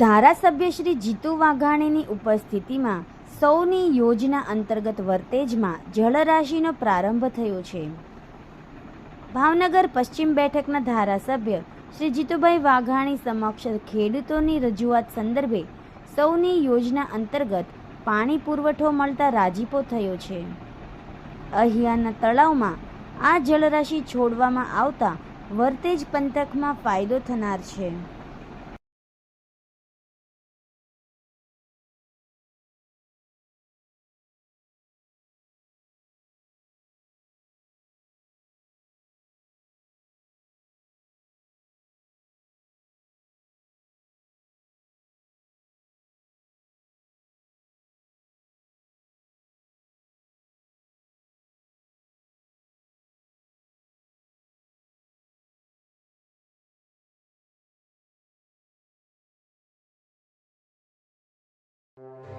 ધારાસભ્ય શ્રી જીતુ વાઘાણીની ઉપસ્થિતિમાં સૌની યોજના અંતર્ગત વર્તેજમાં જળરાશિનો પ્રારંભ થયો છે. ભાવનગર પશ્ચિમ બેઠકના ધારાસભ્ય શ્રી જીતુભાઈ વાઘાણી સમક્ષ ખેડૂતોની રજૂઆત સંદર્ભે સૌની યોજના અંતર્ગત પાણી પુરવઠો મળતા રાજીપો થયો છે. અહીંયાના તળાવમાં આ જળરાશિ છોડવામાં આવતા વર્તેજ પંથકમાં ફાયદો થનાર છે.